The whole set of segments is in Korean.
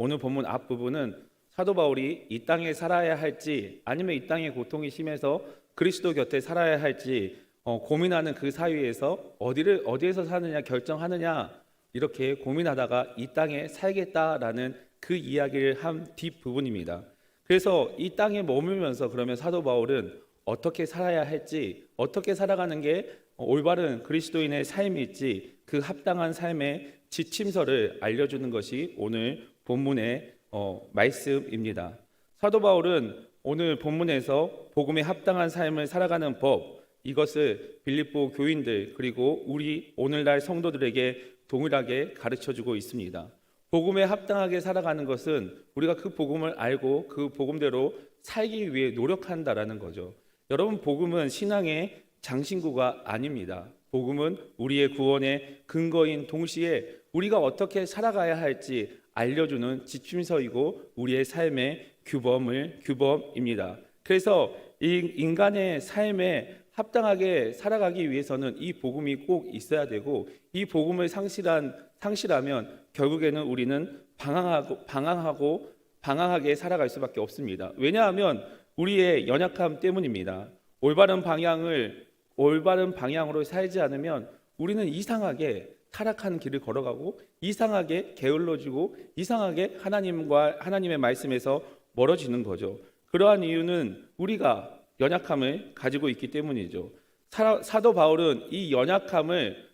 오늘 본문 앞부분은 사도 바울이 이 땅에 살아야 할지 아니면 이 땅의 고통이 심해서 그리스도 곁에 살아야 할지 어, 고민하는 그 사이에서 어디를 어디에서 사느냐 결정하느냐 이렇게 고민하다가 이 땅에 살겠다라는 그 이야기를 한 뒷부분입니다. 그래서 이 땅에 머물면서 그러면 사도 바울은 어떻게 살아야 할지, 어떻게 살아가는 게 올바른 그리스도인의 삶일지 그 합당한 삶의 지침서를 알려주는 것이 오늘 본문의 어, 말씀입니다. 사도 바울은 오늘 본문에서 복음에 합당한 삶을 살아가는 법 이것을 빌립보 교인들 그리고 우리 오늘날 성도들에게 동일하게 가르쳐 주고 있습니다. 복음에 합당하게 살아가는 것은 우리가 그 복음을 알고 그 복음대로 살기 위해 노력한다라는 거죠. 여러분 복음은 신앙의 장신구가 아닙니다. 복음은 우리의 구원의 근거인 동시에 우리가 어떻게 살아가야 할지 알려주는 지침서이고 우리의 삶의 규범을 규범입니다. 그래서 이 인간의 삶에 합당하게 살아가기 위해서는 이 복음이 꼭 있어야 되고 이 복음을 상실한 상실하면 결국에는 우리는 방황하고 방황하고 방황하게 살아갈 수밖에 없습니다. 왜냐하면 우리의 연약함 때문입니다. 올바른 방향을 올바른 방향으로 살지 않으면 우리는 이상하게 타락하는 길을 걸어가고 이상하게 게을러지고 이상하게 하나님과 하나님의 말씀에서 멀어지는 거죠. 그러한 이유는 우리가 연약함을 가지고 있기 때문이죠. 사, 사도 바울은 이 연약함을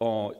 어,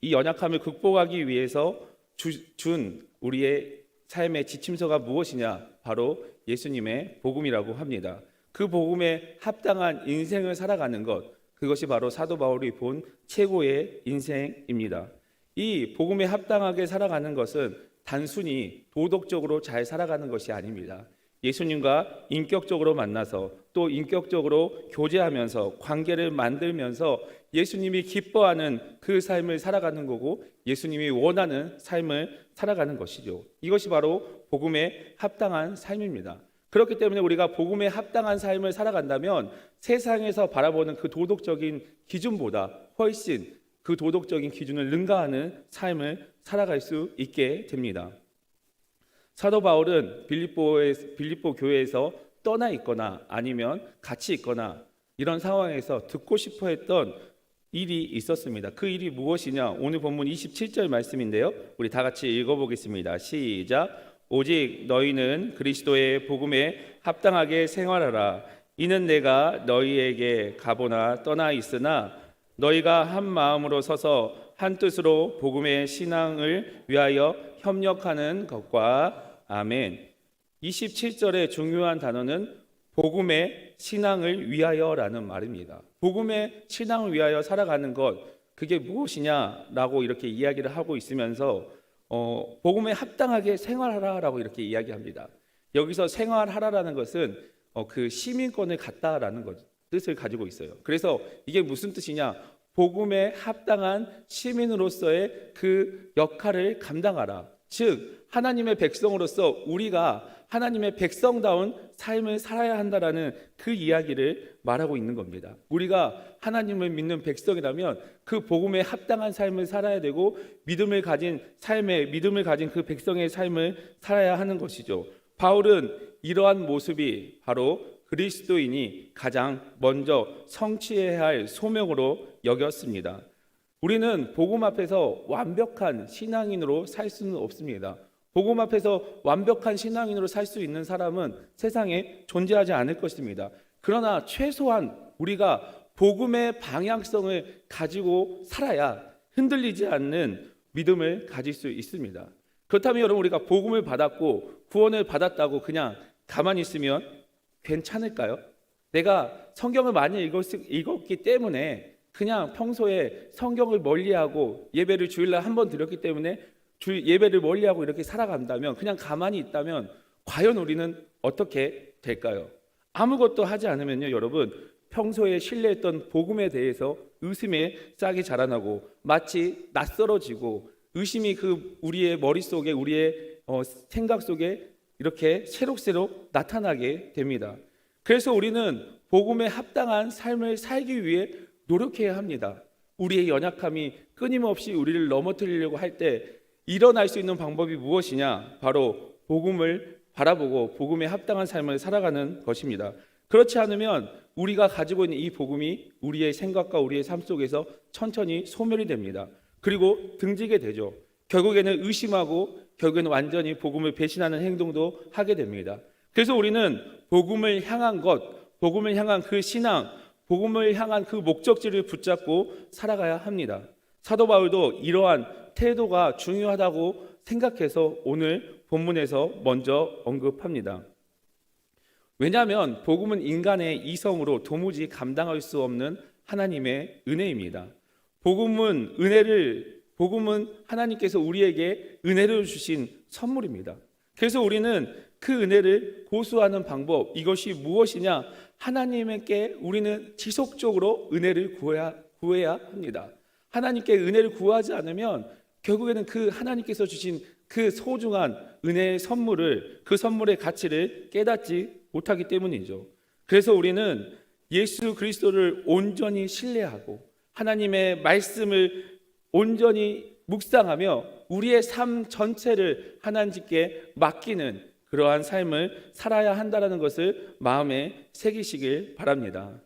이 연약함을 극복하기 위해서 주, 준 우리의 삶의 지침서가 무엇이냐? 바로 예수님의 복음이라고 합니다. 그 복음에 합당한 인생을 살아가는 것, 그것이 바로 사도 바울이 본 최고의 인생입니다. 이 복음에 합당하게 살아가는 것은 단순히 도덕적으로 잘 살아가는 것이 아닙니다. 예수님과 인격적으로 만나서 또 인격적으로 교제하면서 관계를 만들면서 예수님이 기뻐하는 그 삶을 살아가는 거고 예수님이 원하는 삶을 살아가는 것이죠. 이것이 바로 복음에 합당한 삶입니다. 그렇기 때문에 우리가 복음에 합당한 삶을 살아간다면 세상에서 바라보는 그 도덕적인 기준보다 훨씬 그 도덕적인 기준을 능가하는 삶을 살아갈 수 있게 됩니다. 사도 바울은 빌립보에, 빌립보 교회에서 떠나 있거나 아니면 같이 있거나 이런 상황에서 듣고 싶어 했던 일이 있었습니다. 그 일이 무엇이냐? 오늘 본문 27절 말씀인데요. 우리 다 같이 읽어 보겠습니다. 시작. 오직 너희는 그리스도의 복음에 합당하게 생활하라. 이는 내가 너희에게 가보나 떠나 있으나 너희가 한 마음으로 서서 한 뜻으로 복음의 신앙을 위하여 협력하는 것과 아멘. 27절의 중요한 단어는 복음의 신앙을 위하여라는 말입니다. 복음의 신앙을 위하여 살아가는 것 그게 무엇이냐라고 이렇게 이야기를 하고 있으면서 어, 복음에 합당하게 생활하라라고 이렇게 이야기합니다. 여기서 생활하라라는 것은 어, 그 시민권을 갖다라는 것, 뜻을 가지고 있어요. 그래서 이게 무슨 뜻이냐? 복음에 합당한 시민으로서의 그 역할을 감당하라. 즉 하나님의 백성으로서 우리가 하나님의 백성다운 삶을 살아야 한다라는 그 이야기를 말하고 있는 겁니다. 우리가 하나님을 믿는 백성이라면 그 복음에 합당한 삶을 살아야 되고 믿음을 가진 삶의 믿음을 가진 그 백성의 삶을 살아야 하는 것이죠. 바울은 이러한 모습이 바로 그리스도인이 가장 먼저 성취해야 할 소명으로 여겼습니다. 우리는 복음 앞에서 완벽한 신앙인으로 살 수는 없습니다. 복음 앞에서 완벽한 신앙인으로 살 수 있는 사람은 세상에 존재하지 않을 것입니다. 그러나 최소한 우리가 복음의 방향성을 가지고 살아야 흔들리지 않는 믿음을 가질 수 있습니다. 그렇다면 여러분 우리가 복음을 받았고 구원을 받았다고 그냥 가만히 있으면 괜찮을까요? 내가 성경을 많이 읽었기 때문에 그냥 평소에 성경을 멀리하고 예배를 주일날 한 번 드렸기 때문에 주 예배를 멀리하고 이렇게 살아간다면 그냥 가만히 있다면 과연 우리는 어떻게 될까요? 아무것도 하지 않으면요, 여러분 평소에 신뢰했던 복음에 대해서 의심에 싹이 자라나고 마치 낯설어지고 의심이 그 우리의 머릿속에 우리의 어, 생각 속에 이렇게 새록새록 나타나게 됩니다. 그래서 우리는 복음에 합당한 삶을 살기 위해 노력해야 합니다. 우리의 연약함이 끊임없이 우리를 넘어뜨리려고 할 때 일어날 수 있는 방법이 무엇이냐? 바로 복음을 바라보고 복음에 합당한 삶을 살아가는 것입니다. 그렇지 않으면 우리가 가지고 있는 이 복음이 우리의 생각과 우리의 삶 속에서 천천히 소멸이 됩니다. 그리고 등지게 되죠. 결국에는 의심하고 결국에는 완전히 복음을 배신하는 행동도 하게 됩니다. 그래서 우리는 복음을 향한 것, 복음을 향한 그 신앙, 복음을 향한 그 목적지를 붙잡고 살아가야 합니다. 사도 바울도 이러한 태도가 중요하다고 생각해서 오늘 본문에서 먼저 언급합니다. 왜냐하면 복음은 인간의 이성으로 도무지 감당할 수 없는 하나님의 은혜입니다. 복음은 은혜를 복음은 하나님께서 우리에게 은혜를 주신 선물입니다. 그래서 우리는 그 은혜를 고수하는 방법 이것이 무엇이냐? 하나님께 우리는 지속적으로 은혜를 구해야, 구해야 합니다. 하나님께 은혜를 구하지 않으면 결국에는 그 하나님께서 주신 그 소중한 은혜의 선물을 그 선물의 가치를 깨닫지 못하기 때문이죠. 그래서 우리는 예수 그리스도를 온전히 신뢰하고 하나님의 말씀을 온전히 묵상하며 우리의 삶 전체를 하나님께 맡기는 그러한 삶을 살아야 한다는 것을 마음에 새기시길 바랍니다.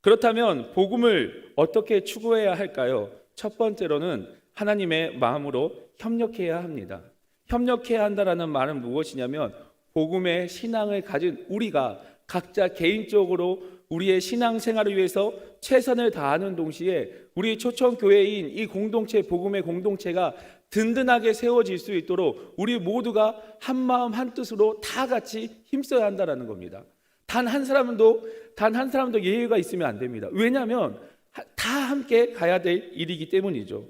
그렇다면 복음을 어떻게 추구해야 할까요? 첫 번째로는 하나님의 마음으로 협력해야 합니다. 협력해야 한다라는 말은 무엇이냐면 복음의 신앙을 가진 우리가 각자 개인적으로 우리의 신앙 생활을 위해서 최선을 다하는 동시에 우리 초청 교회인 이 공동체 복음의 공동체가 든든하게 세워질 수 있도록 우리 모두가 한 마음 한 뜻으로 다 같이 힘써야 한다라는 겁니다. 단 한 사람도 단 한 사람도 예외가 있으면 안 됩니다. 왜냐하면 다 함께 가야 될 일이기 때문이죠.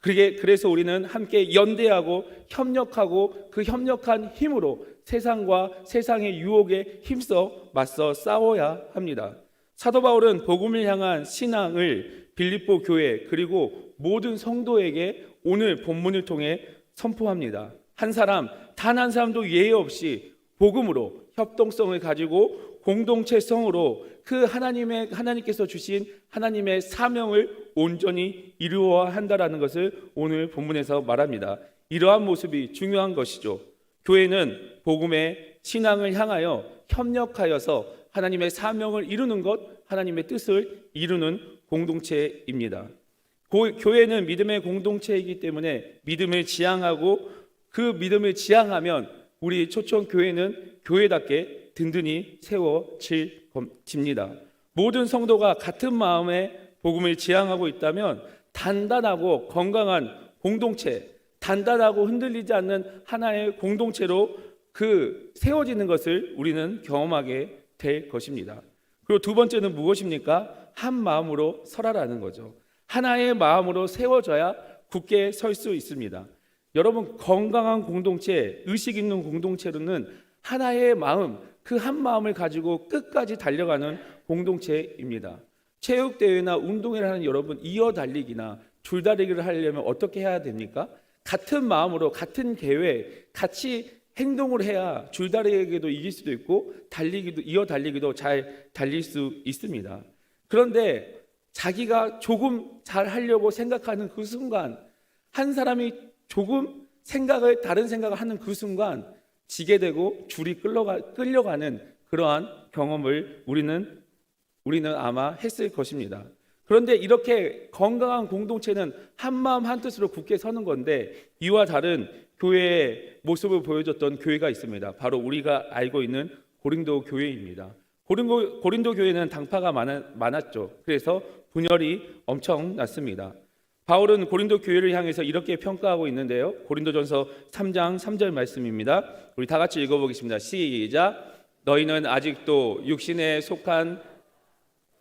그게 그래서 우리는 함께 연대하고 협력하고 그 협력한 힘으로 세상과 세상의 유혹에 힘써 맞서 싸워야 합니다. 사도 바울은 복음을 향한 신앙을 빌립보 교회 그리고 모든 성도에게 오늘 본문을 통해 선포합니다. 한 사람 단 한 사람도 예외 없이 복음으로 협동성을 가지고 공동체성으로 그 하나님의 하나님께서 주신 하나님의 사명을 온전히 이루어야 한다라는 것을 오늘 본문에서 말합니다. 이러한 모습이 중요한 것이죠. 교회는 복음의 신앙을 향하여 협력하여서 하나님의 사명을 이루는 것, 하나님의 뜻을 이루는 공동체입니다. 고, 교회는 믿음의 공동체이기 때문에 믿음을 지향하고 그 믿음을 지향하면 우리 초청 교회는 교회답게 든든히 세워집니다. 모든 성도가 같은 마음에 복음을 지향하고 있다면 단단하고 건강한 공동체, 단단하고 흔들리지 않는 하나의 공동체로 그 세워지는 것을 우리는 경험하게 될 것입니다. 그리고 두 번째는 무엇입니까? 한 마음으로 설하라는 거죠. 하나의 마음으로 세워져야 굳게 설 수 있습니다. 여러분 건강한 공동체, 의식 있는 공동체로는 하나의 마음, 그 한 마음을 가지고 끝까지 달려가는 공동체입니다. 체육 대회나 운동회를 하는 여러분 이어 달리기나 줄다리기를 하려면 어떻게 해야 됩니까? 같은 마음으로 같은 계획, 같이 행동을 해야 줄다리기도 이길 수도 있고 달리기도 이어 달리기도 잘 달릴 수 있습니다. 그런데 자기가 조금 잘 하려고 생각하는 그 순간 한 사람이 조금 생각을 다른 생각을 하는 그 순간 지게 되고 줄이 끌려가, 끌려가는 그러한 경험을 우리는 우리는 아마 했을 것입니다. 그런데 이렇게 건강한 공동체는 한 마음 한 뜻으로 굳게 서는 건데 이와 다른 교회의 모습을 보여줬던 교회가 있습니다. 바로 우리가 알고 있는 고린도 교회입니다. 고린도, 고린도 교회는 당파가 많았, 죠 그래서 분열이 엄청 났습니다. 바울은 고린도 교회를 향해서 이렇게 평가하고 있는데요. 고린도전서 3장 3절 말씀입니다. 우리 다 같이 읽어보겠습니다. 시작. 너희는 아직도 육신에 속한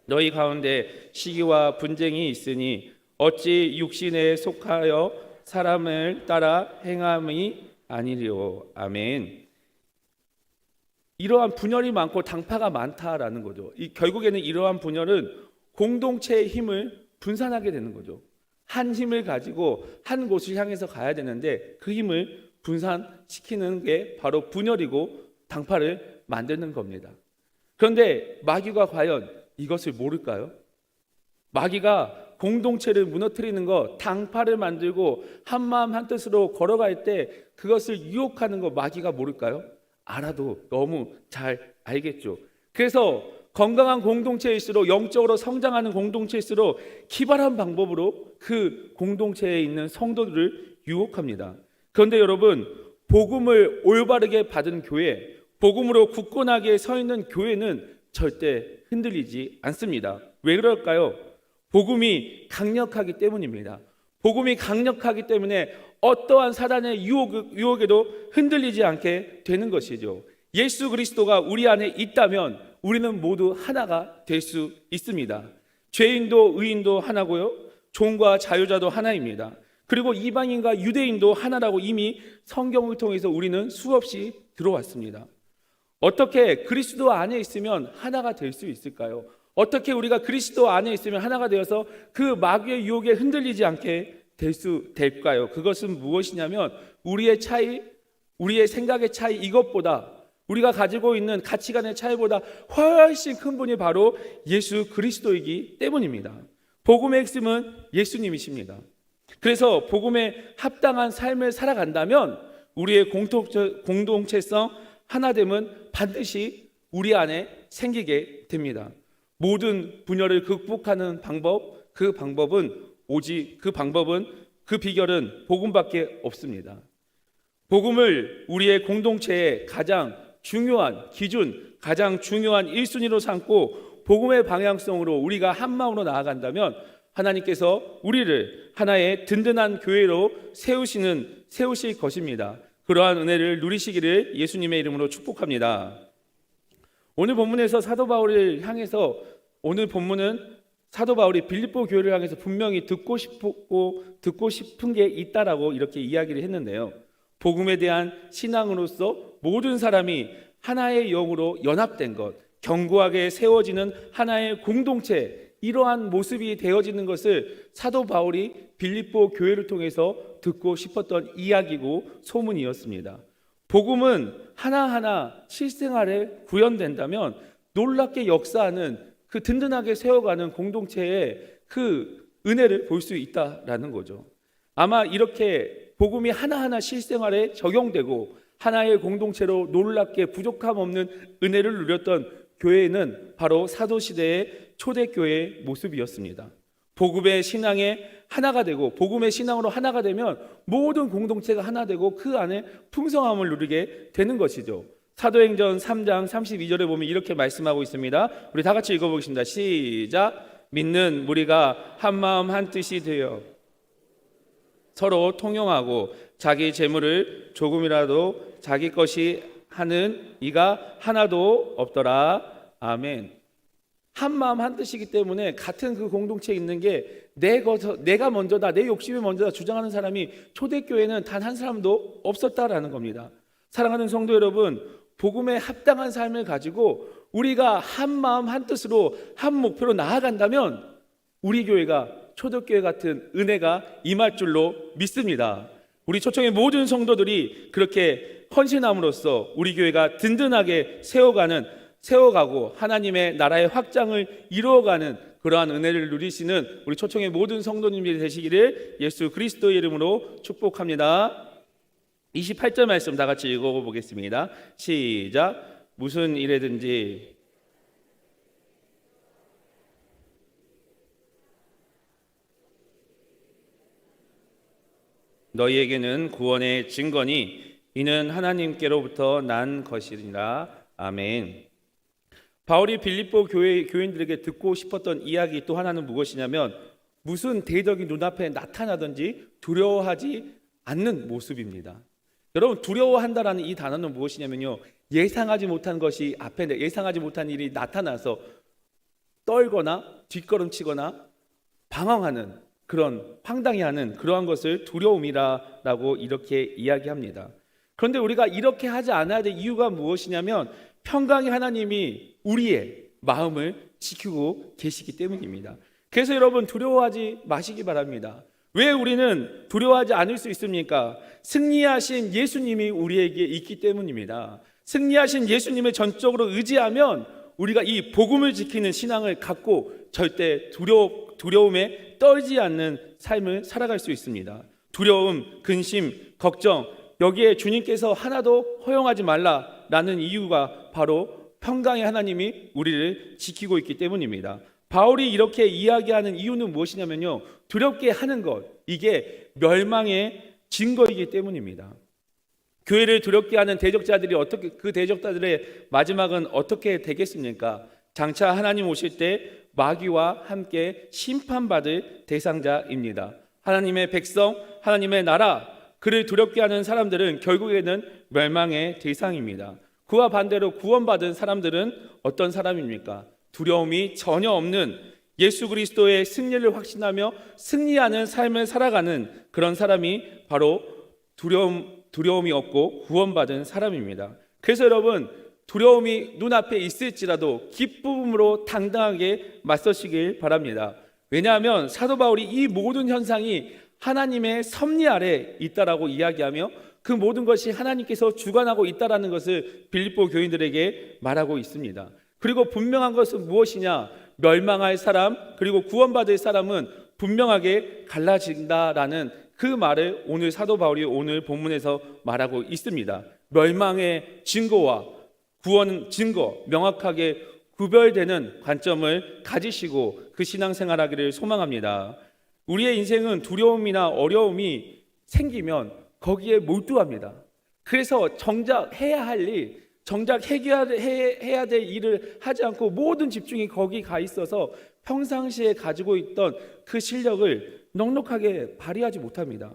너희 가운데 시기와 분쟁이 있으니 어찌 육신에 속하여 사람을 따라 행함이 아니리오. 아멘. 이러한 분열이 많고 당파가 많다라는 거죠. 이 결국에는 이러한 분열은 공동체의 힘을 분산하게 되는 거죠. 한 힘을 가지고 한 곳을 향해서 가야 되는데 그 힘을 분산시키는 게 바로 분열이고 당파를 만드는 겁니다. 그런데 마귀가 과연 이것을 모를까요? 마귀가 공동체를 무너뜨리는 것, 당파를 만들고 한 마음 한 뜻으로 걸어갈 때 그것을 유혹하는 거 마귀가 모를까요? 알아도 너무 잘 알겠죠. 그래서 건강한 공동체일수록 영적으로 성장하는 공동체일수록 기발한 방법으로 그 공동체에 있는 성도들을 유혹합니다. 그런데 여러분, 복음을 올바르게 받은 교회, 복음으로 굳건하게 서 있는 교회는 절대 흔들리지 않습니다. 왜 그럴까요? 복음이 강력하기 때문입니다. 복음이 강력하기 때문에 어떠한 사단의 유혹, 유혹에도 흔들리지 않게 되는 것이죠. 예수 그리스도가 우리 안에 있다면 우리는 모두 하나가 될 수 있습니다. 죄인도 의인도 하나고요. 종과 자유자도 하나입니다. 그리고 이방인과 유대인도 하나라고 이미 성경을 통해서 우리는 수없이 들어왔습니다. 어떻게 그리스도 안에 있으면 하나가 될 수 있을까요? 어떻게 우리가 그리스도 안에 있으면 하나가 되어서 그 마귀의 유혹에 흔들리지 않게 될 수 될까요? 그것은 무엇이냐면 우리의 차이, 우리의 생각의 차이 이것보다 우리가 가지고 있는 가치관의 차이보다 훨씬 큰 분이 바로 예수 그리스도이기 때문입니다. 복음의 핵심은 예수님이십니다. 그래서 복음에 합당한 삶을 살아간다면 우리의 공동체, 공동체성 하나됨은 반드시 우리 안에 생기게 됩니다. 모든 분열을 극복하는 방법, 그 방법은 오직 그 방법은 그 비결은 복음밖에 없습니다. 복음을 우리의 공동체의 가장 중요한 기준, 가장 중요한 1순위로 삼고 복음의 방향성으로 우리가 한 마음으로 나아간다면 하나님께서 우리를 하나의 든든한 교회로 세우시는 세우실 것입니다. 그러한 은혜를 누리시기를 예수님의 이름으로 축복합니다. 오늘 본문에서 사도 바울을 향해서 오늘 본문은 사도 바울이 빌립보 교회를 향해서 분명히 듣고 싶고 듣고 싶은 게 있다라고 이렇게 이야기를 했는데요. 복음에 대한 신앙으로서 모든 사람이 하나의 영으로 연합된 것, 견고하게 세워지는 하나의 공동체, 이러한 모습이 되어지는 것을 사도 바울이 빌립보 교회를 통해서 듣고 싶었던 이야기고 소문이었습니다. 복음은 하나하나 실생활에 구현된다면 놀랍게 역사하는 그 든든하게 세워가는 공동체의 그 은혜를 볼 수 있다라는 거죠. 아마 이렇게 복음이 하나하나 실생활에 적용되고 하나의 공동체로 놀랍게 부족함 없는 은혜를 누렸던 교회는 바로 사도 시대의 초대교회의 모습이었습니다. 복음의 신앙에 하나가 되고 복음의 신앙으로 하나가 되면 모든 공동체가 하나 되고 그 안에 풍성함을 누리게 되는 것이죠. 사도행전 3장 32절에 보면 이렇게 말씀하고 있습니다. 우리 다 같이 읽어보겠습니다. 시작. 믿는 무리가 한 마음 한 뜻이 되어 서로 통용하고 자기 재물을 조금이라도 자기 것이 하는 이가 하나도 없더라. 아멘. 한 마음 한 뜻이기 때문에 같은 그 공동체에 있는 게 내 것, 내가 먼저다, 내 욕심이 먼저다 주장하는 사람이 초대교회는 단 한 사람도 없었다라는 겁니다. 사랑하는 성도 여러분, 복음에 합당한 삶을 가지고 우리가 한 마음 한 뜻으로 한 목표로 나아간다면 우리 교회가 초대교회 같은 은혜가 임할 줄로 믿습니다. 우리 초청의 모든 성도들이 그렇게 헌신함으로써 우리 교회가 든든하게 세워가는 세워가고 하나님의 나라의 확장을 이루어가는 그러한 은혜를 누리시는 우리 초청의 모든 성도님들이 되시기를 예수 그리스도의 이름으로 축복합니다. 28절 말씀 다 같이 읽어보겠습니다. 시작. 무슨 일에든지 너희에게는 구원의 증거니 이는 하나님께로부터 난 것이니라. 아멘. 바울이 빌립보 교회 교인들에게 듣고 싶었던 이야기 또 하나는 무엇이냐면 무슨 대적이 눈앞에 나타나든지 두려워하지 않는 모습입니다. 여러분 두려워한다라는 이 단어는 무엇이냐면요 예상하지 못한 것이 앞에 예상하지 못한 일이 나타나서 떨거나 뒷걸음치거나 방황하는 그런 황당해 하는 그러한 것을 두려움이라라고 이렇게 이야기합니다. 그런데 우리가 이렇게 하지 않아야 될 이유가 무엇이냐면 평강의 하나님이 우리의 마음을 지키고 계시기 때문입니다. 그래서 여러분 두려워하지 마시기 바랍니다. 왜 우리는 두려워하지 않을 수 있습니까? 승리하신 예수님이 우리에게 있기 때문입니다. 승리하신 예수님을 전적으로 의지하면 우리가 이 복음을 지키는 신앙을 갖고 절대 두려, 두려움에 떨지 않는 삶을 살아갈 수 있습니다. 두려움, 근심, 걱정 여기에 주님께서 하나도 허용하지 말라라는 이유가 바로 평강의 하나님이 우리를 지키고 있기 때문입니다. 바울이 이렇게 이야기하는 이유는 무엇이냐면요. 두렵게 하는 것. 이게 멸망의 증거이기 때문입니다. 교회를 두렵게 하는 대적자들이 어떻게 그 대적자들의 마지막은 어떻게 되겠습니까? 장차 하나님 오실 때 마귀와 함께 심판받을 대상자입니다. 하나님의 백성, 하나님의 나라, 그를 두렵게 하는 사람들은 결국에는 멸망의 대상입니다. 그와 반대로 구원받은 사람들은 어떤 사람입니까? 두려움이 전혀 없는 예수 그리스도의 승리를 확신하며 승리하는 삶을 살아가는 그런 사람이 바로 두려움 두려움이 없고 구원받은 사람입니다. 그래서 여러분 두려움이 눈앞에 있을지라도 기쁨으로 당당하게 맞서시길 바랍니다. 왜냐하면 사도 바울이 이 모든 현상이 하나님의 섭리 아래 있다라고 이야기하며 그 모든 것이 하나님께서 주관하고 있다라는 것을 빌립보 교인들에게 말하고 있습니다. 그리고 분명한 것은 무엇이냐? 멸망할 사람 그리고 구원받을 사람은 분명하게 갈라진다라는 그 말을 오늘 사도 바울이 오늘 본문에서 말하고 있습니다. 멸망의 증거와 구원 증거 명확하게 구별되는 관점을 가지시고 그 신앙생활하기를 소망합니다. 우리의 인생은 두려움이나 어려움이 생기면 거기에 몰두합니다. 그래서 정작 해야 할 일, 정작 해결해야 될 일을 하지 않고 모든 집중이 거기 가 있어서 평상시에 가지고 있던 그 실력을 넉넉하게 발휘하지 못합니다.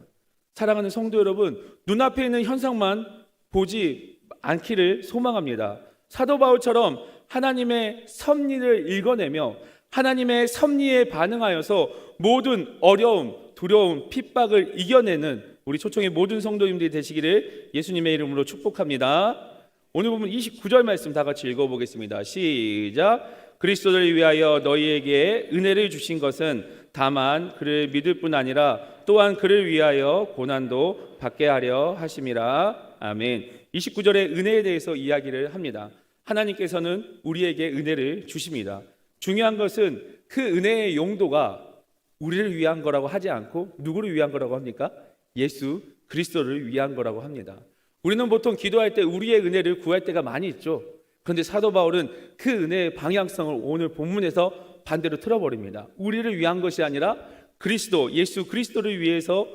사랑하는 성도 여러분, 눈앞에 있는 현상만 보지 않기를 소망합니다. 사도 바울처럼 하나님의 섭리를 읽어내며 하나님의 섭리에 반응하여서 모든 어려움, 두려움, 핍박을 이겨내는 우리 초청의 모든 성도님들이 되시기를 예수님의 이름으로 축복합니다. 오늘 보면 29절 말씀 다 같이 읽어보겠습니다. 시작. 그리스도를 위하여 너희에게 은혜를 주신 것은 다만 그를 믿을 뿐 아니라 또한 그를 위하여 고난도 받게 하려 하심이라. 아멘. 29절의 은혜에 대해서 이야기를 합니다. 하나님께서는 우리에게 은혜를 주십니다. 중요한 것은 그 은혜의 용도가 우리를 위한 거라고 하지 않고 누구를 위한 거라고 합니까? 예수 그리스도를 위한 거라고 합니다. 우리는 보통 기도할 때 우리의 은혜를 구할 때가 많이 있죠. 그런데 사도 바울은 그 은혜의 방향성을 오늘 본문에서 반대로 틀어버립니다. 우리를 위한 것이 아니라 그리스도, 예수 그리스도를 위해서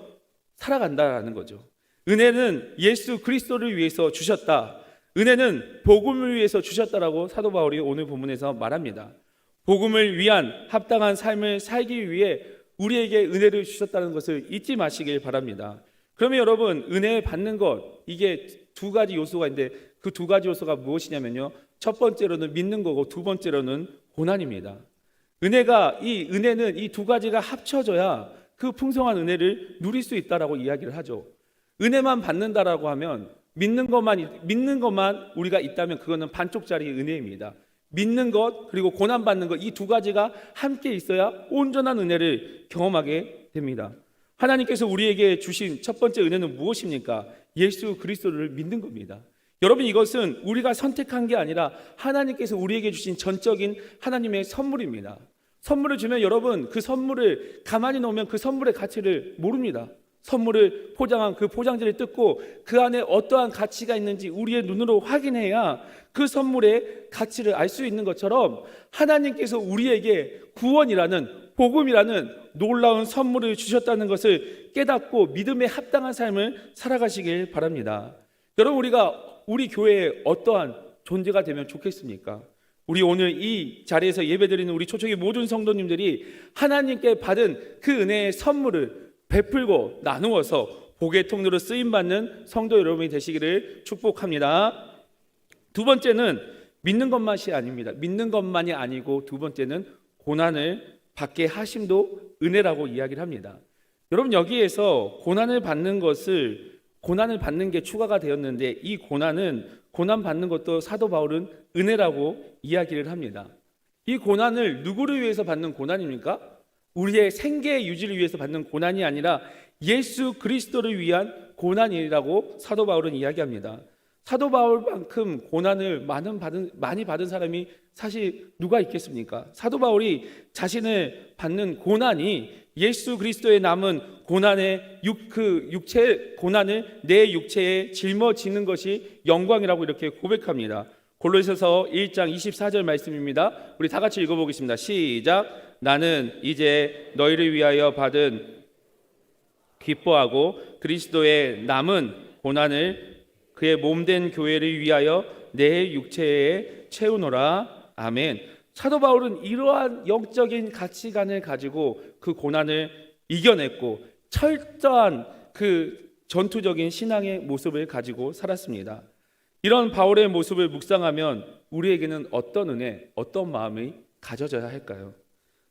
살아간다라는 거죠. 은혜는 예수 그리스도를 위해서 주셨다. 은혜는 복음을 위해서 주셨다라고 사도 바울이 오늘 본문에서 말합니다. 복음을 위한 합당한 삶을 살기 위해 우리에게 은혜를 주셨다는 것을 잊지 마시길 바랍니다. 그러면 여러분 은혜 받는 것 이게 두 가지 요소가 있는데 그 두 가지 요소가 무엇이냐면요. 첫 번째로는 믿는 거고 두 번째로는 고난입니다. 은혜가 이 은혜는 이 두 가지가 합쳐져야 그 풍성한 은혜를 누릴 수 있다라고 이야기를 하죠. 은혜만 받는다라고 하면 믿는 것만 믿는 것만 우리가 있다면 그거는 반쪽짜리 은혜입니다. 믿는 것 그리고 고난 받는 것 이 두 가지가 함께 있어야 온전한 은혜를 경험하게 됩니다. 하나님께서 우리에게 주신 첫 번째 은혜는 무엇입니까? 예수 그리스도를 믿는 겁니다. 여러분 이것은 우리가 선택한 게 아니라 하나님께서 우리에게 주신 전적인 하나님의 선물입니다. 선물을 주면 여러분 그 선물을 가만히 놓으면 그 선물의 가치를 모릅니다. 선물을 포장한 그 포장지를 뜯고 그 안에 어떠한 가치가 있는지 우리의 눈으로 확인해야 그 선물의 가치를 알 수 있는 것처럼 하나님께서 우리에게 구원이라는 복음이라는 놀라운 선물을 주셨다는 것을 깨닫고 믿음에 합당한 삶을 살아가시길 바랍니다. 여러분 우리가 우리 교회에 어떠한 존재가 되면 좋겠습니까? 우리 오늘 이 자리에서 예배드리는 우리 초청의 모든 성도님들이 하나님께 받은 그 은혜의 선물을 베풀고 나누어서 복의 통로로 쓰임 받는 성도 여러분이 되시기를 축복합니다. 두 번째는 믿는 것만이 아닙니다. 믿는 것만이 아니고 두 번째는 고난을 받게 하심도 은혜라고 이야기를 합니다. 여러분 여기에서 고난을 받는 것을 고난을 받는 게 추가가 되었는데 이 고난은 고난 받는 것도 사도 바울은 은혜라고 이야기를 합니다. 이 고난을 누구를 위해서 받는 고난입니까? 우리의 생계 유지를 위해서 받는 고난이 아니라 예수 그리스도를 위한 고난이라고 사도 바울은 이야기합니다. 사도 바울만큼 고난을 많은 받은 많이 받은 사람이 사실 누가 있겠습니까? 사도 바울이 자신을 받는 고난이 예수 그리스도의 남은 고난의 육, 그 육체 고난을 내 육체에 짊어지는 것이 영광이라고 이렇게 고백합니다. 골로새서 1장 24절 말씀입니다. 우리 다 같이 읽어보겠습니다. 시작. 나는 이제 너희를 위하여 받은 기뻐하고 그리스도의 남은 고난을 그의 몸된 교회를 위하여 내 육체에 채우노라. 아멘. 사도 바울은 이러한 영적인 가치관을 가지고 그 고난을 이겨냈고 철저한 그 전투적인 신앙의 모습을 가지고 살았습니다. 이런 바울의 모습을 묵상하면 우리에게는 어떤 은혜, 어떤 마음이 가져져야 할까요?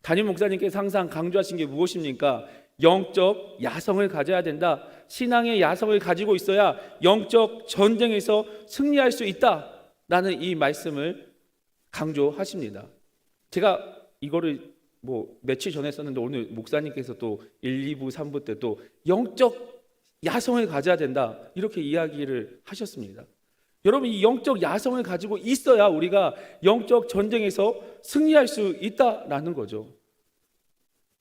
담임 목사님께서 항상 강조하신 게 무엇입니까? 영적 야성을 가져야 된다. 신앙의 야성을 가지고 있어야 영적 전쟁에서 승리할 수 있다. 라는 이 말씀을 강조하십니다. 제가 이거를 뭐 며칠 전에 썼는데 오늘 목사님께서 또 1, 2부, 3부 때 또 영적 야성을 가져야 된다. 이렇게 이야기를 하셨습니다. 여러분 이 영적 야성을 가지고 있어야 우리가 영적 전쟁에서 승리할 수 있다라는 거죠.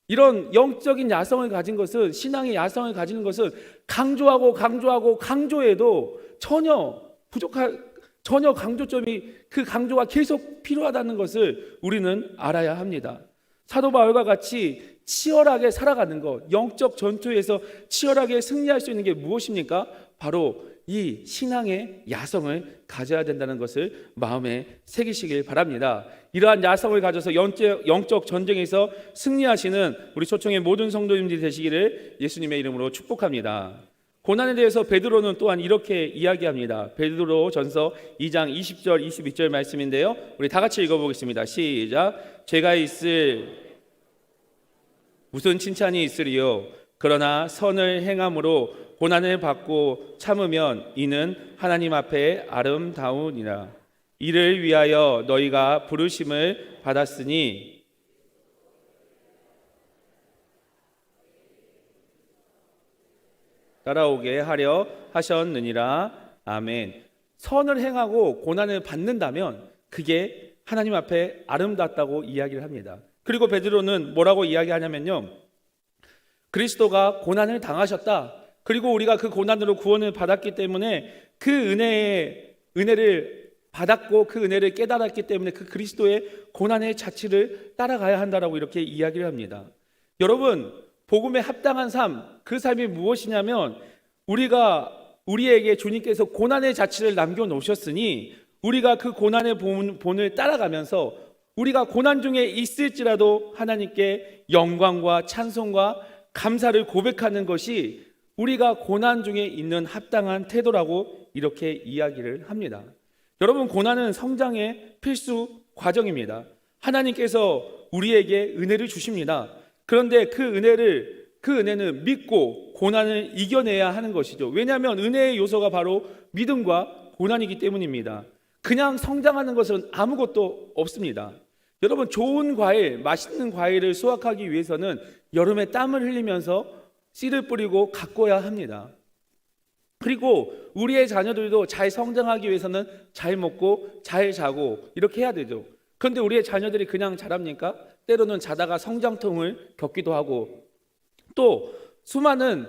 이런 영적인 야성을 가진 것은 신앙의 야성을 가지는 것은 강조하고 강조하고 강조해도 전혀 부족할 전혀 강조점이 그 강조가 계속 필요하다는 것을 우리는 알아야 합니다. 사도 바울과 같이 치열하게 살아가는 것, 영적 전투에서 치열하게 승리할 수 있는 게 무엇입니까? 바로 이 신앙의 야성을 가져야 된다는 것을 마음에 새기시길 바랍니다. 이러한 야성을 가져서 영적, 전쟁에서 승리하시는 우리 초청의 모든 성도님들이 되시기를 예수님의 이름으로 축복합니다. 고난에 대해서 베드로는 또한 이렇게 이야기합니다. 베드로 전서 2장 20절 22절 말씀인데요. 우리 다 같이 읽어보겠습니다. 시작. 죄가 있을 무슨 칭찬이 있으리요? 그러나 선을 행함으로 고난을 받고 참으면 이는 하나님 앞에 아름다우니라. 이를 위하여 너희가 부르심을 받았으니 따라오게 하려 하셨느니라. 아멘. 선을 행하고 고난을 받는다면 그게 하나님 앞에 아름답다고 이야기를 합니다. 그리고 베드로는 뭐라고 이야기하냐면요. 그리스도가 고난을 당하셨다. 그리고 우리가 그 고난으로 구원을 받았기 때문에 그 은혜의 은혜를 받았고 그 은혜를 깨달았기 때문에 그 그리스도의 고난의 자취를 따라가야 한다라고 이렇게 이야기를 합니다. 여러분, 복음에 합당한 삶, 그 삶이 무엇이냐면 우리가 우리에게 주님께서 고난의 자취를 남겨 놓으셨으니 우리가 그 고난의 본- 본을 따라가면서 우리가 고난 중에 있을지라도 하나님께 영광과 찬송과 감사를 고백하는 것이 우리가 고난 중에 있는 합당한 태도라고 이렇게 이야기를 합니다. 여러분, 고난은 성장의 필수 과정입니다. 하나님께서 우리에게 은혜를 주십니다. 그런데 그 은혜를, 그 은혜는 믿고 고난을 이겨내야 하는 것이죠. 왜냐하면 은혜의 요소가 바로 믿음과 고난이기 때문입니다. 그냥 성장하는 것은 아무것도 없습니다. 여러분, 좋은 과일, 맛있는 과일을 수확하기 위해서는 여름에 땀을 흘리면서 씨를 뿌리고 가꿔야 합니다. 그리고 우리의 자녀들도 잘 성장하기 위해서는 잘 먹고 잘 자고 이렇게 해야 되죠. 그런데 우리의 자녀들이 그냥 자랍니까? 때로는 자다가 성장통을 겪기도 하고 또 수많은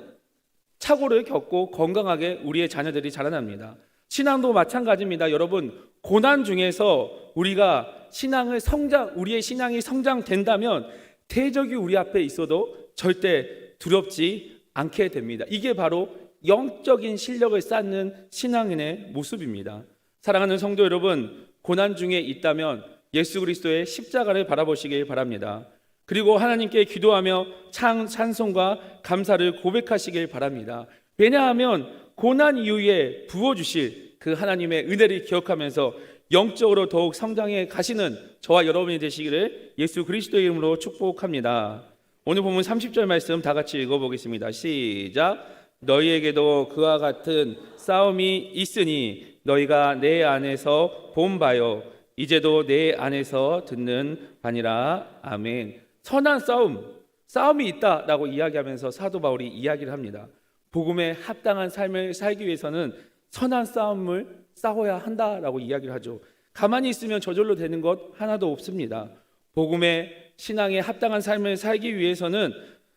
착오를 겪고 건강하게 우리의 자녀들이 자라납니다. 신앙도 마찬가지입니다. 여러분, 고난 중에서 우리가 신앙을 성장, 우리의 신앙이 성장된다면 대적이 우리 앞에 있어도 절대 두렵지 않게 됩니다. 이게 바로 영적인 실력을 쌓는 신앙인의 모습입니다. 사랑하는 성도 여러분, 고난 중에 있다면 예수 그리스도의 십자가를 바라보시길 바랍니다. 그리고 하나님께 기도하며 찬, 찬송과 감사를 고백하시길 바랍니다. 왜냐하면 고난 이후에 부어주실 그 하나님의 은혜를 기억하면서 영적으로 더욱 성장해 가시는 저와 여러분이 되시기를 예수 그리스도의 이름으로 축복합니다. 오늘 보면 30절 말씀 다 같이 읽어보겠습니다. 시작. 너희에게도 그와 같은 싸움이 있으니 너희가 내 안에서 본 바요. 이제도 내 안에서 듣는 바니라. 아멘. 선한 싸움, 싸움이 있다라고 이야기하면서 사도 바울이 이야기를 합니다. 복음에 합당한 삶을 살기 위해서는 선한 싸움을 싸워야 한다라고 이야기를 하죠. 가만히 있으면 저절로 되는 것 하나도 없습니다. 복음의 신앙에 합당한 삶을 살기 위해서는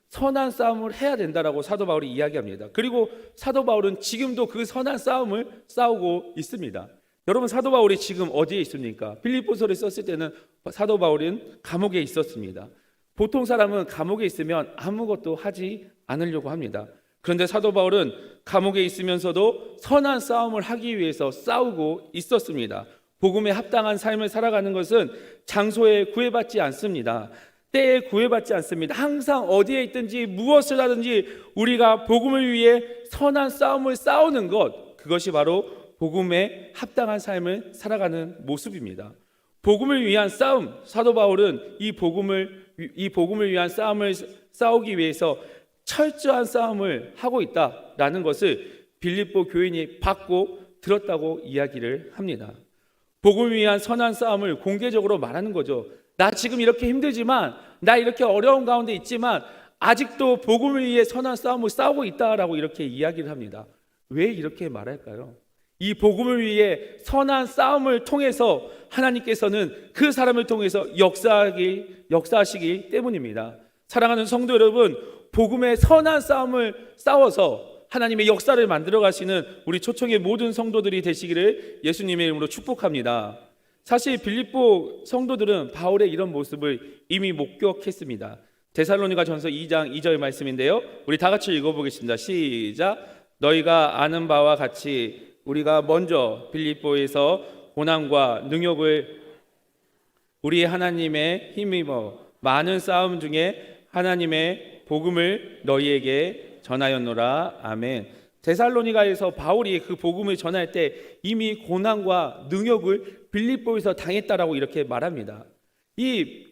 선한 싸움을 해야 된다라고 사도 바울이 이야기합니다. 그리고 사도 바울은 지금도 그 선한 싸움을 싸우고 있습니다. 여러분 사도 바울이 지금 어디에 있습니까? 빌립보서를 썼을 때는 사도 바울은 감옥에 있었습니다. 보통 사람은 감옥에 있으면 아무것도 하지 않으려고 합니다. 그런데 사도 바울은 감옥에 있으면서도 선한 싸움을 하기 위해서 싸우고 있었습니다. 복음에 합당한 삶을 살아가는 것은 장소에 구애받지 않습니다. 때에 구애받지 않습니다. 항상 어디에 있든지 무엇을 하든지 우리가 복음을 위해 선한 싸움을 싸우는 것 그것이 바로 복음에 합당한 삶을 살아가는 모습입니다. 복음을 위한 싸움 사도 바울은 이 복음을 이 복음을 위한 싸움을 싸우기 위해서 철저한 싸움을 하고 있다라는 것을 빌립보 교인이 받고 들었다고 이야기를 합니다. 복음을 위한 선한 싸움을 공개적으로 말하는 거죠. 나 지금 이렇게 힘들지만 나 이렇게 어려운 가운데 있지만 아직도 복음을 위해 선한 싸움을 싸우고 있다라고 이렇게 이야기를 합니다. 왜 이렇게 말할까요? 이 복음을 위해 선한 싸움을 통해서 하나님께서는 그 사람을 통해서 역사하기 역사하시기 때문입니다. 사랑하는 성도 여러분, 복음의 선한 싸움을 싸워서 하나님의 역사를 만들어 가시는 우리 초청의 모든 성도들이 되시기를 예수님의 이름으로 축복합니다. 사실 빌립보 성도들은 바울의 이런 모습을 이미 목격했습니다. 데살로니가 전서 2장 2절 말씀인데요. 우리 다 같이 읽어보겠습니다. 시작. 너희가 아는 바와 같이 우리가 먼저 빌립보에서 고난과 능욕을 우리 하나님의 힘입어 많은 싸움 중에 하나님의 복음을 너희에게 전하였노라. 아멘. 데살로니가에서 바울이 그 복음을 전할 때 이미 고난과 능욕을 빌립보에서 당했다라고 이렇게 말합니다. 이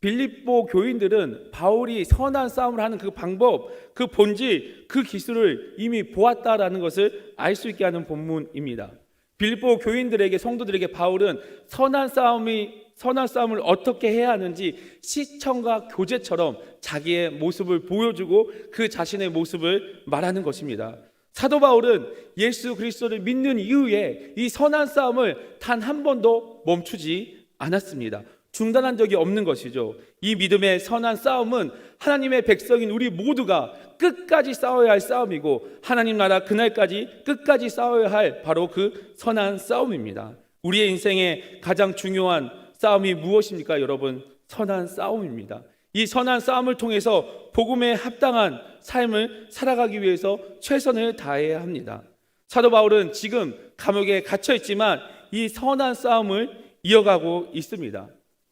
빌립보 교인들은 바울이 선한 싸움을 하는 그 방법, 그 본질, 그 기술을 이미 보았다라는 것을 알 수 있게 하는 본문입니다. 빌립보 교인들에게 성도들에게 바울은 선한 싸움이 선한 싸움을 어떻게 해야 하는지 시청과 교재처럼 자기의 모습을 보여주고 그 자신의 모습을 말하는 것입니다. 사도 바울은 예수 그리스도를 믿는 이후에 이 선한 싸움을 단 한 번도 멈추지 않았습니다. 중단한 적이 없는 것이죠. 이 믿음의 선한 싸움은 하나님의 백성인 우리 모두가 끝까지 싸워야 할 싸움이고 하나님 나라 그날까지 끝까지 싸워야 할 바로 그 선한 싸움입니다. 우리의 인생의 가장 중요한 싸움이 무엇입니까, 여러분? 선한 싸움입니다. 이 선한 싸움을 통해서 복음에 합당한 삶을 살아가기 위해서 최선을 다해야 합니다. 사도 바울은 지금 감옥에 갇혀 있지만 이 선한 싸움을 이어가고 있습니다.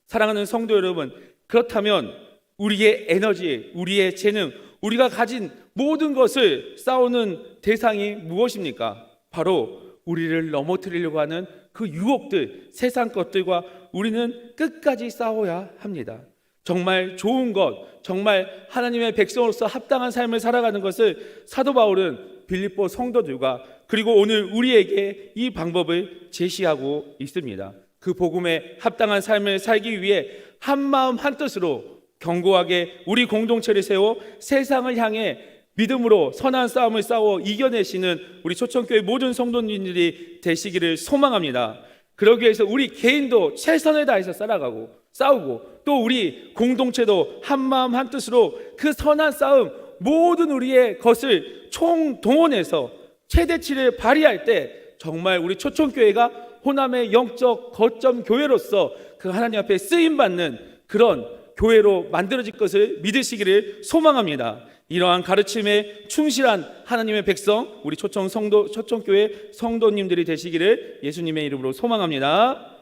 사랑하는 성도 여러분, 그렇다면 우리의 에너지, 우리의 재능, 우리가 가진 모든 것을 싸우는 대상이 무엇입니까? 바로 우리를 넘어뜨리려고 하는 그 유혹들, 세상 것들과 우리는 끝까지 싸워야 합니다. 정말 좋은 것, 정말 하나님의 백성으로서 합당한 삶을 살아가는 것을 사도 바울은 빌립보 성도들과 그리고 오늘 우리에게 이 방법을 제시하고 있습니다. 그 복음에 합당한 삶을 살기 위해 한 마음 한 뜻으로 견고하게 우리 공동체를 세워 세상을 향해 믿음으로 선한 싸움을 싸워 이겨내시는 우리 초청교회 모든 성도님들이 되시기를 소망합니다. 그러기 위해서 우리 개인도 최선을 다해서 살아가고 싸우고 또 우리 공동체도 한 마음 한 뜻으로 그 선한 싸움 모든 우리의 것을 총동원해서 최대치를 발휘할 때 정말 우리 초청교회가 호남의 영적 거점 교회로서 그 하나님 앞에 쓰임 받는 그런 교회로 만들어질 것을 믿으시기를 소망합니다. 이러한 가르침에 충실한 하나님의 백성, 우리 초청 성도 초청교회 성도님들이 되시기를 예수님의 이름으로 소망합니다.